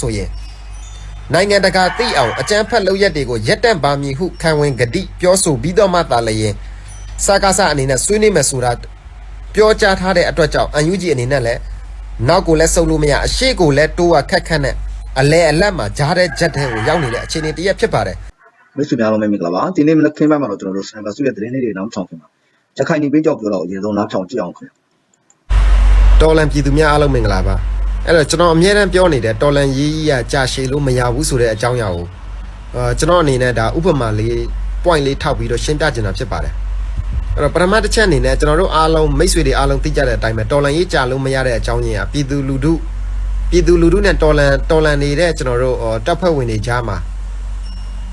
ဆိုရင်နိုင်ငံတကာသိအောင်အကြမ်းဖက်လုပ်ရက်တွေကိုရက်တန့်ပါမည်ဟုခံဝင်ဂတိပြောဆိုပြီးတော့မှသာလျင်စကားစအနေနဲ့ဆွေးနွေးမယ်ဆိုတာပြောကြားထားတဲ့အတွက်ကြောင့်အန်ယူဂျီအနေနဲ့လည်းနောက်ကိုလည်းစုပ်လို့မရအရှိကိုလည်းတိုးဝခက်ခက်နဲ့အလဲအလတ်မှာကြားတဲ့ဂျက်တဲ့ကိုရောက်နေတဲ့အခြေအနေတစ်ရက်ဖြစ်ပါတယ်မိတ်ဆွေများလုံးပဲမင်္ဂလာပါဒီနေ့မနက်ခင်းပိုင်းမှာတော့ကျွန်တော်တို့စံပါစုရဲ့သတင်းလေးတွေနောက်ချောင်းခင်ပါရခိုင်ဒီပေးကြောက်ပြောတော့အရင်ဆုံးနောက်ချောင်းကြည့်အောင်ခင်ဗျတော်လန်ပြည်သူများအားလုံးမင်္ဂလာပါ အဲ့တော့ကျွန်တော်အမြဲတမ်းပြောနေတဲ့တော်လန်ရေးကြီးကကြာရှည်လို့မရဘူးဆိုတဲ့အကြောင်းအရာကိုအာကျွန်တော်အနေနဲ့ဒါဥပမာလေး point လေးထောက်ပြီးတော့ရှင်းပြချင်တာဖြစ်ပါတယ်အဲ့တော့ပထမတစ်ချက်အနေနဲ့ကျွန်တော်တို့အားလုံးမိတ်ဆွေတွေအားလုံးသိကြတဲ့အတိုင်းပဲတော်လန်ရေးကြာလို့မရတဲ့အကြောင်းရင်းကပြည်သူလူထုပြည်သူလူထုနဲ့တော်လန်တော်လန်နေတဲ့ကျွန်တော်တို့အော်တပ်ဖွဲ့ဝင်တွေကြားမှာ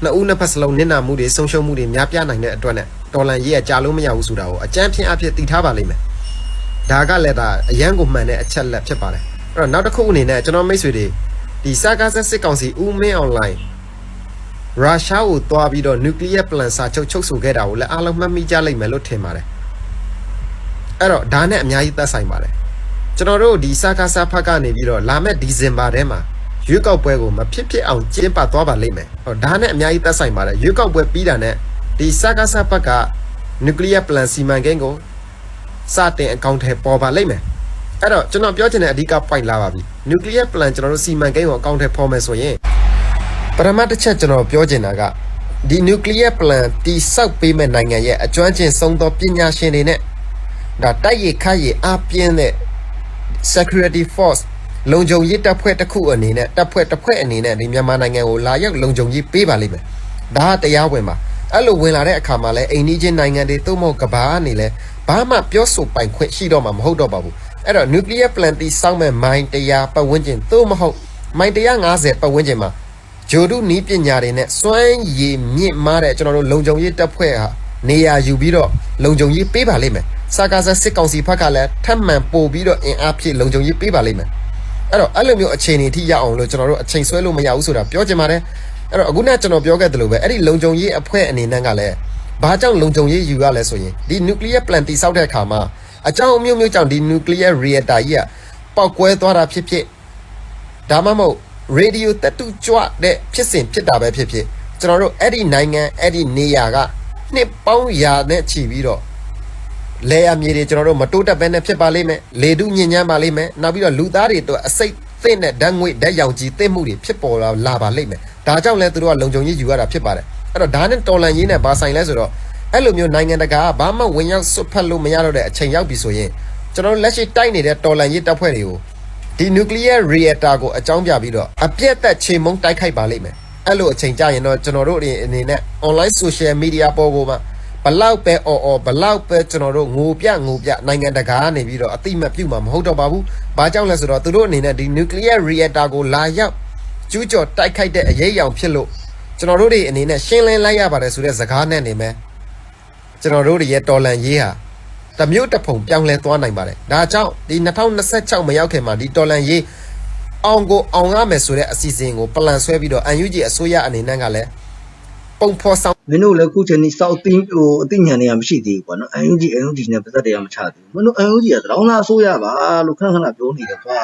နှစ်ဦးနှစ်ဖက်စလုံးနစ်နာမှုတွေဆုံးရှုံးမှုတွေများပြားနိုင်တဲ့အတွက်နဲ့တော်လန်ရေးကကြာလို့မရဘူးဆိုတာကိုအကြမ်းဖျင်းအဖြစ်သိထားပါလိမ့်မယ်ဒါကလည်းဒါအရန်ကိုမှန်တဲ့အချက်လက်ဖြစ်ပါတယ် အဲ့တော့နောက်တစ်ခုအနေနဲ့ကျွန်တော်မိတ်ဆွေတွေဒီစကားဆက်စစ်ကောင်စီဦးမင်းအွန်လိုင်းရုရှားကိုတွားပြီးတော့ nuclear plant စာချုပ်ချုပ်ဆိုခဲ့တာကိုလည်းအားလုံးမှတ်မိကြလိမ့်မယ်လို့ထင်ပါတယ်အဲ့တော့ဒါနဲ့အများကြီးသက်ဆိုင်ပါတယ်ကျွန်တော်တို့ဒီစကားဆက်ဖက်ကနေပြီးတော့လာမယ့်ဒီဇင်ဘာထဲမှာရွေးကောက်ပွဲကိုမဖြစ်ဖြစ်အောင်ကျင်းပသွားပါလိမ့်မယ်ဟောဒါနဲ့အများကြီးသက်ဆိုင်ပါတယ်ရွေးကောက်ပွဲပြီးတာနဲ့ဒီစကားဆက်ဖက်က nuclear plant စီမံကိန်းကိုစတင်အကောင့်ထဲပေါ်ပါလိမ့်မယ် အဲ့တော့ကျွန်တော်ပြောချင်တဲ့အဓိက point လာပါပြီ nuclear plan ကျွန်တော်တို့စီမံကိန်းကိုအကောင့်ထဲပေါ်မယ်ဆိုရင်ပထမတစ်ချက်ကျွန်တော်ပြောချင်တာကဒီ nuclear plan တိစောက်ပေးမဲ့နိုင်ငံရဲ့အကျွမ်းကျင်ဆုံးသောပညာရှင်တွေနဲ့ဒါတိုက်ရခတ်ရအပြင်းတဲ့ security force လုံခြုံရေးတပ်ဖွဲ့တစ်ခုအနေနဲ့တပ်ဖွဲ့တစ်ဖွဲ့အနေနဲ့ဒီမြန်မာနိုင်ငံကိုလာရောက်လုံခြုံရေးပေးပါလိမ့်မယ်ဒါကတရားဝင်ပါအဲ့လိုဝင်လာတဲ့အခါမှာလဲအိန္ဒိချင်းနိုင်ငံတွေသို့မဟုတ်ကမ္ဘာကနေလဲဘာမှပြောဆိုပိုင်ခွင့်ရှိတော့မှာမဟုတ်တော့ပါဘူးအဲ့တော့ nuclear plant တီစောင်းမဲ့မိုင်းတရားပတ်ဝန်းကျင်သို့မဟုတ်မိုင်း150ပတ်ဝန်းကျင်မှာဂျိုဒုနီးပညာတွေနဲ့စွမ်းရည်မြင့်မားတဲ့ကျွန်တော်တို့လုံခြုံရေးတပ်ဖွဲ့ဟာနေရာယူပြီးတော့လုံခြုံရေးပေးပါလိမ့်မယ်စာကားဆက်စစ်ကောင်စီဘက်ကလည်းထပ်မံပို့ပြီးတော့အင်အားဖြည့်လုံခြုံရေးပေးပါလိမ့်မယ်အဲ့တော့အဲ့လိုမျိုးအခြေအနေထိရောက်အောင်လို့ကျွန်တော်တို့အချိန်ဆွဲလို့မရဘူးဆိုတာပြောချင်ပါတယ်အဲ့တော့အခုနကကျွန်တော်ပြောခဲ့သလိုပဲအဲ့ဒီလုံခြုံရေးအဖွဲ့အနေနဲ့ကလည်း ဘာကြောင့်လုံခြုံရေးယူရလဲဆိုရင်ဒီ nuclear plant တိစောက်တဲ့အခါမှာအကြောင်းအမျိုးမျိုးကြောင့်ဒီ nuclear reactor ကြီးကပောက်ကွဲသွားတာဖြစ်ဖြစ်ဒါမှမဟုတ် radio တက်တူကြွတဲ့ဖြစ်စဉ်ဖြစ်တာပဲဖြစ်ဖြစ်ကျွန်တော်တို့အဲ့ဒီနိုင်ငံအဲ့ဒီနေရာကနှစ်ပေါင်းရာနဲ့ချီပြီးတော့လဲရမြေတွေကျွန်တော်တို့မတိုးတက်ဘဲနဲ့ဖြစ်ပါလိမ့်မယ်လေတုညဉ့်ညမ်းပါလိမ့်မယ်နောက်ပြီးတော့လူသားတွေအတွက်အစိတ်သင့်တဲ့ဓာတ်ငွေဓာတ်ရောင်ကြီးသင့်မှုတွေဖြစ်ပေါ်လာလာပါလိမ့်မယ်ဒါကြောင့်လဲသူတို့ကလုံခြုံရေးယူရတာဖြစ်ပါတယ် အဲ့တော့ဒါနဲ့တော်လန်ရေးနဲ့ဘာဆိုင်လဲဆိုတော့အဲ့လိုမျိုးနိုင်ငံတကာကဘာမှဝင်ရောက်ဆွတ်ဖက်လို့မရတော့တဲ့အချိန်ရောက်ပြီဆိုရင်ကျွန်တော်တို့လက်ရှိတိုက်နေတဲ့တော်လန်ရေးတပ်ဖွဲ့တွေကိုဒီ nuclear reactor ကိုအကြောင်းပြပြီးတော့အပြည့်အသက်ခြေမုံတိုက်ခိုက်ပါလိမ့်မယ်အဲ့လိုအချိန်ကြာရင်တော့ကျွန်တော်တို့အနေနဲ့ online social media ပေါ်ပေါ်မှာဘလောက်ပဲအော်အော်ဘလောက်ပဲကျွန်တော်တို့ငိုပြငိုပြနိုင်ငံတကာကနေပြီးတော့အတိမတ်ပြုတ်မှာမဟုတ်တော့ပါဘူး။ဘာကြောင့်လဲဆိုတော့သူတို့အနေနဲ့ဒီ nuclear reactor ကိုလာရောက်ကျူးကျော်တိုက်ခိုက်တဲ့အရေးအယောင်ဖြစ်လို့ ကျွန်တော်တို့တွေအနေနဲ့ရှင်းလင်းလိုက်ရပါတယ်ဆိုတဲ့စကားနဲ့နေမယ်။ကျွန်တော်တို့တွေရဲ့တော်လန်ရေးဟာတမျိုးတစ်ဖုံပြောင်းလဲသွားနိုင်ပါတယ်။ဒါကြောင့်ဒီ2026မရောက်ခင်မှာဒီတော်လန်ရေးအောင်ကိုအောင်ရမယ်ဆိုတဲ့အစီအစဉ်ကိုပလန်ဆွဲပြီးတော့ UNG အစိုးရအနေနဲ့ကလည်းပုံဖော်ဆောင်မင်းတို့လည်းခုချိန်นี้စောက်သိဟိုအသိဉာဏ်တွေကမရှိသေးဘူးပေါ့နော် UNG UNG နဲ့ပတ်သက်တရားမချသေးဘူးမင်းတို့ UNG ကသရောင်းသားအစိုးရပါလို့ခဏခဏပြောနေတယ်ကွာ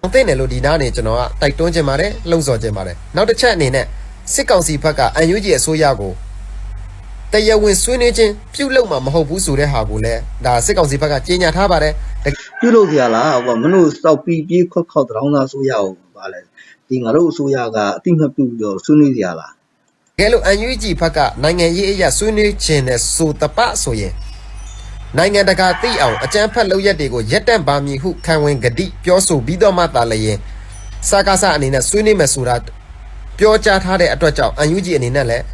အောင်သိတယ်လို့ဒီနားနေကျွန်တော်ကတိုက်တွန်းခြင်းပါတယ်လှုံ့ဆော်ခြင်းပါတယ်နောက်တစ်ချက်အနေနဲ့ စစ်ကောင်စီဘက်ကအန်ယူဂျီအစိုးရကိုတရားဝင်ဆွေးနွေးခြင်းပြုလုပ်မှာမဟုတ်ဘူးဆိုတဲ့ဟာကိုလည်းဒါစစ်ကောင်စီဘက်ကကြေညာထားပါတယ်တကယ်ပြုလို့စရာလားကွာမင်းတို့စောက်ပြီးပြေးခွက်ခောက်သရောင်းသားအစိုးရကိုပါလဲဒီငါတို့အစိုးရကအတိမတ်ပြုပြီးတော့ဆွေးနွေးစရာလားတကယ်လို့အန်ယူဂျီဘက်ကနိုင်ငံရေးအရာဆွေးနွေးခြင်းနဲ့ဆိုတပဆိုရင်နိုင်ငံတကာသိအောင်အကြမ်းဖက်လုပ်ရက်တွေကိုရက်တန့်ပါမည်ဟုခံဝင်ဂတိပြောဆိုပြီးတော့မှသာလျင်စကားစအနေနဲ့ဆွေးနွေးမယ်ဆိုတာ ပြောကြားထားတဲ့အတွက်ကြောင့်အန်ယူဂျီအနေနဲ့လည်း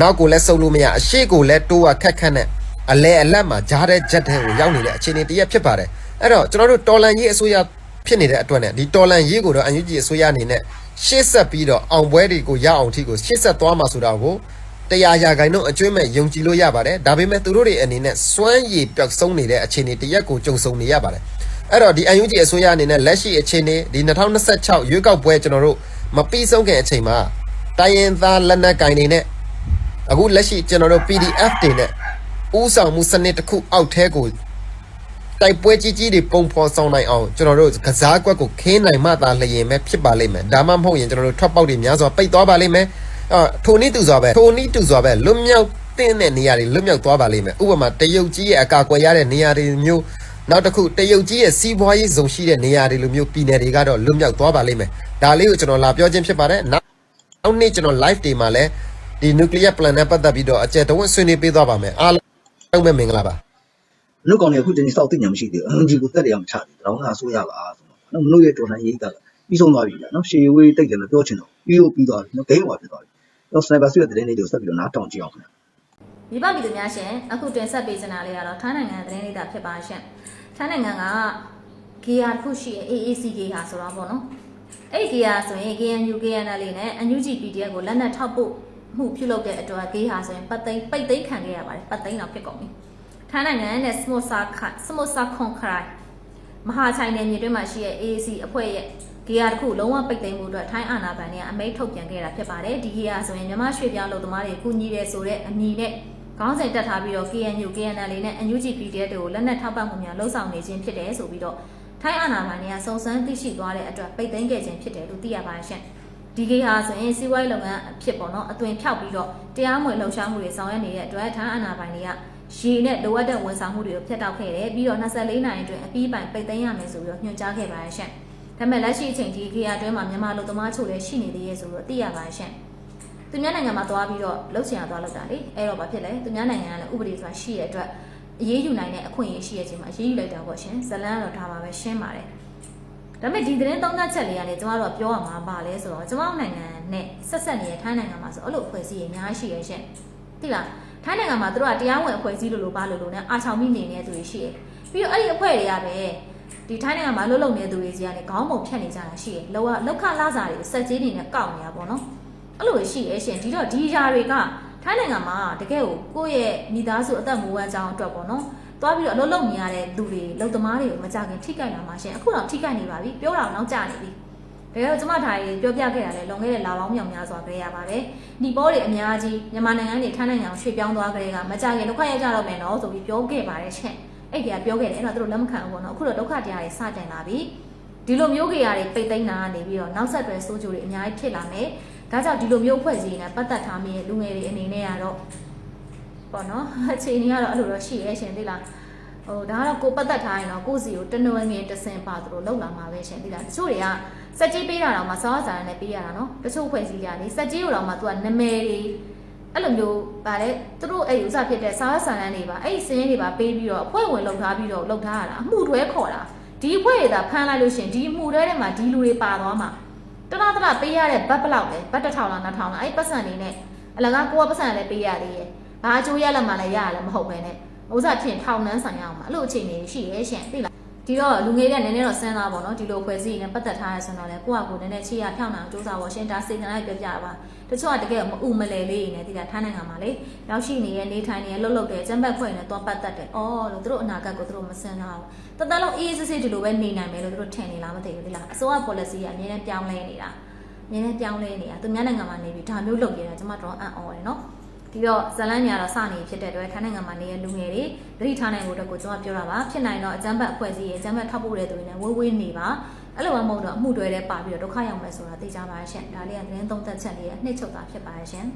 နောက်ကိုလည်းစုပ်လို့မရအရှိကိုလည်းတိုးဝခက်ခက်နဲ့အလဲအလတ်မှာကြားတဲ့ဂျက်တဲ့ကိုရောက်နေတဲ့အခြေအနေတစ်ရက်ဖြစ်ပါတယ်အဲ့တော့ကျွန်တော်တို့တော်လန်ရေးအစိုးရဖြစ်နေတဲ့အတွက်နဲ့ဒီတော်လန်ရေးကိုတော့အန်ယူဂျီအစိုးရအနေနဲ့ရှေ့ဆက်ပြီးတော့အောင်ပွဲတွေကိုရအောင်ထိကိုရှေ့ဆက်သွားမှာဆိုတာကိုတရားရာဂိုင်တို့အကျွမ်းမဲ့ယုံကြည်လို့ရပါတယ်ဒါပေမဲ့သူတို့တွေအနေနဲ့စွမ်းရည်ပျောက်ဆုံးနေတဲ့အခြေအနေတစ်ရက်ကိုကြုံဆုံနေရပါတယ်အဲ့တော့ဒီ UNG အစိုးရအနေနဲ့လက်ရှိအခြေအနေဒီ2026ရွေးကောက်ပွဲကျွန်တော်တို့ မပြီးဆုံးခင်အချိန်မှာတိုင်းရင်းသားလက်နက်ကင်တွေနဲ့အခုလက်ရှိကျွန်တော်တို့ PDF တွေနဲ့ဥဆောင်မှုစနစ်တစ်ခုအောက်ထဲကိုတိုက်ပွဲကြီးကြီးတွေပုံဖော်ဆောင်နိုင်အောင်ကျွန်တော်တို့ကစားကွက်ကိုခင်းနိုင်မှသာလျင်ပဲဖြစ်ပါလိမ့်မယ်ဒါမှမဟုတ်ရင်ကျွန်တော်တို့ထွက်ပေါက်တွေများစွာပိတ်သွားပါလိမ့်မယ်အာထိုနည်းတူစွာပဲထိုနည်းတူစွာပဲလွတ်မြောက်တဲ့နေရာတွေလွတ်မြောက်သွားပါလိမ့်မယ်ဥပမာတရုတ်ကြီးရဲ့အကာအကွယ်ရတဲ့နေရာတွေမျိုး နောက်တစ်ခုတရုတ်ကြီးရဲ့စီးပွားရေးဇုံရှိတဲ့နေရာတွေလိုမျိုးပြည်နယ်တွေကတော့လွတ်မြောက်သွားပါလိမ့်မယ်ဒါလေးကိုကျွန်တော်လာပြောခြင်းဖြစ်ပါတယ်နောက်နောက်နေ့ကျွန်တော် live တွေမှာလည်းဒီ nuclear plan နဲ့ပတ်သက်ပြီးတော့အကျယ်တဝင့်ဆွေးနွေးပေးသွားပါမယ်အားလုံးပဲမင်္ဂလာပါမလို့ကောင်တွေအခုတည်းစောက်သိညာမရှိသေးဘူးအန်ဂျီကိုတက်တယ်မချသေးဘူးတောင်းတာဆိုရပါဆိုတော့မလို့ရဲ့တော်လှန်ရေးကပြီးဆုံးသွားပြီလားနော်ရှေဝေးတိတ်တယ်လို့ပြောချင်တော့ပြီးတော့ပြီးသွားပြီနော်ဂိမ်းဝါဖြစ်သွားပြီတော့စနိုက်ပါဆွေတဲ့တဲ့လေးတွေကိုဆက်ပြီးတော့နားတောင်ကြည့်အောင်ခင်ဗျာ မိဘပြည်သူများရှင်အခုတင်ဆက်ပေးချင်တာလေးကတော့ထိုင်းနိုင်ငံသတင်းလေးတာဖြစ်ပါရှင်ထိုင်းနိုင်ငံကဂီယာတစ်ခုရှိရဲ့ AAC ဂီယာဆိုတော့ပေါ့နော်အဲ့ဒီဂီယာဆိုရင် KNU KNL လေးနဲ့ NUG PDF ကိုလက်နက်ထောက်ပို့မှုပြုလုပ်တဲ့အတွက်ဂီယာဆိုရင်ပတ်သိမ်းပိတ်သိမ်းခံခဲ့ရပါတယ်ပတ်သိမ်းတော့ဖြစ်ကုန်ပြီထိုင်းနိုင်ငံနဲ့စမုဆာခစမုဆာခွန်ခရိုင်မဟာချိုင်နယ်မြေတွင်းမှာရှိတဲ့ AAC အဖွဲ့ရဲ့ဂီယာတစ်ခုလုံးဝပိတ်သိမ်းမှုအတွက်ထိုင်းအာဏာပိုင်တွေကအမိန့်ထုတ်ပြန်ခဲ့တာဖြစ်ပါတယ်ဒီဂီယာဆိုရင်မြန်မာရွှေ့ပြောင်းလူသမားတွေကူညီတယ်ဆိုတဲ့အမည်နဲ့ ခေါင်းစဉ်တက်ထားပြီးတော့ KNU KNL နဲ့ NUG PDF တွေကိုလက်နက်ထောက်ပံ့မှုများလှုံ့ဆော်နေခြင်းဖြစ်တယ်ဆိုပြီးတော့ထိုင်းအာဏာပိုင်တွေကစုံစမ်းသိရှိသွားတဲ့အတွက်ပိတ်သိမ်းခဲ့ခြင်းဖြစ်တယ်လို့သိရပါတယ်ရှင်။ဒီကိဟာဆိုရင်စီးပွားရေးလုပ်ငန်းအဖြစ်ပေါ့နော်အသွင်ဖြောက်ပြီးတော့တရားမဝင်လှုပ်ရှားမှုတွေဆောင်ရွက်နေတဲ့အတွက်ထိုင်းအာဏာပိုင်တွေကရေနဲ့လိုအပ်တဲ့ဝန်ဆောင်မှုတွေကိုဖျက်တောက်ခဲ့တယ်ပြီးတော့24နိုင်အတွင်းအပြီးပိုင်ပိတ်သိမ်းရမယ်ဆိုပြီးတော့ညွှန်ကြားခဲ့ပါတယ်ရှင်။ဒါပေမဲ့လက်ရှိအချိန်ထိကိဟာအတွင်းမှာမြန်မာလူသမားချို့လည်းရှိနေသေးရဲ့ဆိုတော့သိရပါတယ်ရှင်။ သူများနိုင်ငံမှာသွားပြီးတော့လှုပ်ချင်ရသွားလောက်တာလေအဲ့တော့ဘာဖြစ်လဲသူများနိုင်ငံကလည်းဥပဒေဆိုတာရှိရတဲ့အတွက်အရေးယူနိုင်တဲ့အခွင့်အရေးရှိရဲ့ချိန်မှာအရေးယူလိုက်တာပေါ့ရှင်ဇလန်းကတော့ဒါပါပဲရှင်းပါတယ်ဒါပေမဲ့ဒီသတင်းသုံးသပ်ချက်လေးကနေကျမတို့ကပြောရမှာပါလဲဆိုတော့ကျမတို့နိုင်ငံနဲ့ဆက်ဆက်နေတဲ့ထိုင်းနိုင်ငံမှာဆိုအဲ့လိုအဖွဲ့အစည်းတွေအများကြီးရှိရဲ့ရှင်သိလားထိုင်းနိုင်ငံမှာသူတို့ကတရားဝင်အဖွဲ့အစည်းလို့လို့ပါလို့လို့နဲ့အာချောင်မိနေတဲ့သူတွေရှိရဲ့ပြီးတော့အဲ့ဒီအဖွဲ့တွေကပဲဒီထိုင်းနိုင်ငံမှာလှုပ်လှုပ်နေတဲ့သူတွေစီကနေခေါင်းပုံဖြတ်နေကြတာရှိရဲ့လောက်လောက်ခလာစားတွေကိုစက်ကြီးတွေနဲ့ကောက်နေတာပေါ့နော် အဲ့လိုရှိရဲ့ရှင်ဒီတော့ဒီຢာတွေကထိုင်းနိုင်ငံမှာတကယ်ကိုကိုယ့်ရဲ့မိသားစုအသက်မွေးဝမ်းကြောင်းအတွက်ပေါ့နော်သွားပြီးတော့အလုပ်လုပ်နေရတဲ့သူတွေလုံသမားတွေကိုမကြခင်ထိကြိုက်လာမှာရှင်အခုတော့ထိကြိုက်နေပါပြီပြောတာတော့နောက်ကျနေပြီဒါကြောင့်ကျမဒါကြီးပြောပြခဲ့တာလေလွန်ခဲ့တဲ့လာပေါင်းမြောင်များစွာကြရပါတယ်ဒီပေါ်တွေအများကြီးမြန်မာနိုင်ငံနေထိုင်းနိုင်ငံကိုရွှေ့ပြောင်းသွားကြတဲ့ကမကြခင်ဒုက္ခရောက်ကြတော့မယ်နော်ဆိုပြီးပြောခဲ့ပါတယ်ရှင်အဲ့ဒီကပြောခဲ့တယ်အဲ့တော့သူတို့လက်မခံဘူးပေါ့နော်အခုတော့ဒုက္ခတရားတွေစတင်လာပြီဒီလိုမျိုးကြရာတွေပိတ်သိမ်းတာကနေပြီးတော့နောက်ဆက်တွဲဆိုးကျိုးတွေအများကြီးဖြစ်လာမယ် ဒါကြောင့်ဒီလိုမျိုးဖွဲ့စည်းနေပတ်သက်ထားမိရဲ့လူငယ်တွေအနေနဲ့ကတော့ပေါ့နော်အခြေအနေကတော့အဲ့လိုတော့ရှိရဲရှင်သိလားဟိုဒါကတော့ကိုပတ်သက်ထားရင်တော့ကိုစီကိုတနွယ်ငယ်တစင်ပါသူတို့လောက်လာမှာပဲရှင်သိလားတချို့တွေကစက်ကြီးပေးတာတော့မှစောစာနဲ့ပေးရတာနော်တချို့ဖွဲ့စည်းကြတယ်စက်ကြီးကိုတော့မှသူကနမယ်တွေအဲ့လိုမျိုးဗါလဲသူတို့အဲ့ဥစားဖြစ်တဲ့စားဆန်လန်းတွေပါအဲ့ဒီစင်းတွေပါပေးပြီးတော့အဖွဲ့ဝင်လောက်ထားပြီးတော့လောက်ထားရတာအမှုတွဲခေါ်တာဒီအဖွဲ့တွေသာဖမ်းလိုက်လို့ရှင်ဒီအမှုတွဲထဲမှာဒီလူတွေပါသွားမှာ တလားတလားပေးရတဲ့ဘတ်ဘလောက်လဲဘတ်တစ်ထောင်လားနှစ်ထောင်လားအဲ့ပတ်စံနေနဲ့အလကားကိုကပတ်စံလည်းပေးရသေးရဲ့ဘာအကျိုးရလက်မှလည်းရရလည်းမဟုတ်ပဲနဲ့ဥစားဖြင့်ထောင်နှန်းဆိုင်ရအောင်မှာအဲ့လိုအခြေအနေရှိရဲ့ရှင်သိလား ဒီတော့လူငယ်တွေကနည်းနည်းတော့စဉ်းစားပါတော့ဒီလိုဖွဲ့စည်းနေပတ်သက်ထားရဆိုတော့လေကိုယ့်အကူနည်းနည်းချီရဖြောင်းအောင်စူးစမ်းပါရှင်ဒါစေတနာပြပြပါတချို့ကတကယ်မဥမလဲလေးနေသိလားထိုင်းနိုင်ငံမှာလေရောက်ရှိနေတဲ့နေထိုင်နေတဲ့လှုပ်လှုပ်တဲ့ကျန်းဘက်ဖွဲ့နေတော့ပတ်သက်တယ်အော်လို့သူတို့အနာဂတ်ကိုသူတို့မစင်စားဘူးတသက်လုံးအေးအေးဆေးဆေးဒီလိုပဲနေနိုင်မယ်လို့သူတို့ထင်နေလားမသိဘူးသိလားအစိုးရ policy ကအများနဲ့ပြောင်းလဲနေတာနည်းနည်းပြောင်းလဲနေတာသူများနိုင်ငံမှာနေပြီးဒါမျိုးလုပ်ရတာကျွန်မတော့အံ့ဩတယ်နော် ဒီတော့ဇလန်းညာတော့စနေဖြစ်တဲ့အတွက်ထိုင်းနိုင်ငံမှာနေရလူငယ်တွေသတိထားနိုင်ဖို့အတွက်ကိုကျွန်တော်ပြောတာပါဖြစ်နိုင်တော့အကြမ်းဖက်အဖွဲ့အစည်းရဲ့အကြမ်းဖက်ထောက်ပို့တဲ့သူတွေနဲ့ဝေးဝေးနေပါအဲ့လိုမှမဟုတ်တော့အမှုတွဲတဲ့ပါပြီးတော့ဒုက္ခရောက်မယ်ဆိုတာသိကြပါရဲ့ရှင်ဒါလေးကသတင်းသုံးသက်ချက်လေးရဲ့အနှစ်ချုပ်တာဖြစ်ပါရဲ့ရှင်